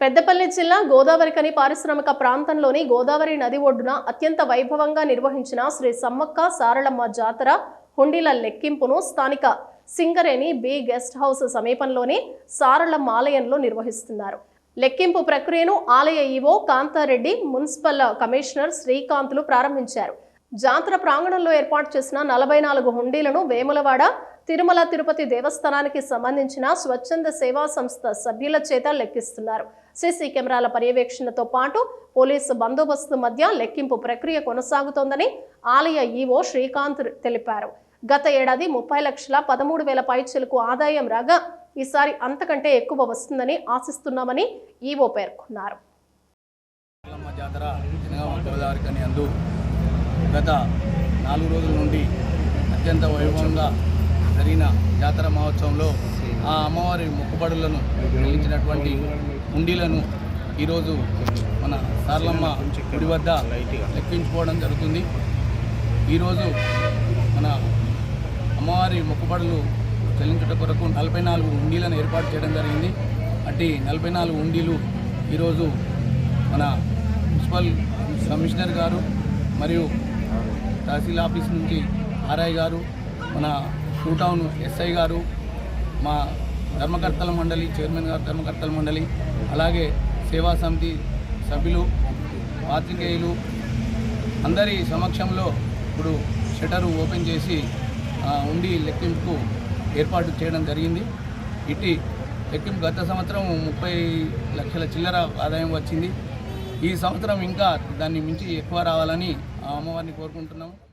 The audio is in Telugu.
పెద్దపల్లి జిల్లా గోదావరికని పారిశ్రామిక ప్రాంతంలోని గోదావరి నది ఒడ్డున అత్యంత వైభవంగా నిర్వహించిన శ్రీ సమ్మక్క సారళమ్మ జాతర హుండీల లెక్కింపును స్థానిక సింగరేణి బి గెస్ట్ హౌస్ సమీపంలోని సారళమ్మ ఆలయంలో నిర్వహిస్తున్నారు. లెక్కింపు ప్రక్రియను ఆలయ E O Kantareddy municipal commissioner శ్రీకాంత్లు ప్రారంభించారు. జాతర ప్రాంగణంలో ఏర్పాటు చేసిన నలభై నాలుగు హుండీలను వేములవాడ తిరుమల తిరుపతి దేవస్థానానికి సంబంధించిన స్వచ్ఛంద సేవా సంస్థ సభ్యుల చేత లెక్కిస్తున్నారు. సీసీ కెమెరాల పర్యవేక్షణతో పాటు పోలీసు బందోబస్తు మధ్య లెక్కింపు ప్రక్రియ కొనసాగుతోందని ఆలయ ఈవో శ్రీకాంత్ తెలిపారు. గత ఏడాది ముప్పై లక్షల పదమూడు వేల పైచలకు ఆదాయం రాగా ఈసారి అంతకంటే ఎక్కువ వస్తుందని ఆశిస్తున్నామని ఈవో పేర్కొన్నారు. గత నాలుగు రోజుల నుండి అత్యంత వైభవంగా జరిగిన జాతర మహోత్సవంలో ఆ అమ్మవారి మొక్కుబడులను చెల్లించినటువంటి ఉండిలను ఈరోజు మన సార్లమ్మ గుడి వద్ద లెక్కించుకోవడం జరుగుతుంది. ఈరోజు మన అమ్మవారి మొక్కుబడులు చెల్లించుట కొరకు నలభై నాలుగు ఉండీలను ఏర్పాటు చేయడం జరిగింది. అట్టి నలభై నాలుగు ఉండీలు ఈరోజు మన మున్సిపల్ కమిషనర్ గారు మరియు తహసీల్ ఆఫీస్ నుంచి ఆర్ఐ గారు మన టూ టౌన్ ఎస్ఐ గారు మా ధర్మకర్తల మండలి చైర్మన్ గారు ధర్మకర్తల మండలి అలాగే సేవా సమితి సభ్యులు పాత్రికేయులు అందరి సమక్షంలో ఇప్పుడు షటరు ఓపెన్ చేసి ఉండి లెక్కింపుకు ఏర్పాటు చేయడం జరిగింది. ఇట్టి లెక్కింపు గత సంవత్సరం ముప్పై లక్షల చిల్లర ఆదాయం వచ్చింది. ఈ సంవత్సరం ఇంకా దాన్ని మించి ఎక్కువ రావాలని అమ్మవారిని కోరుకుంటున్నాము.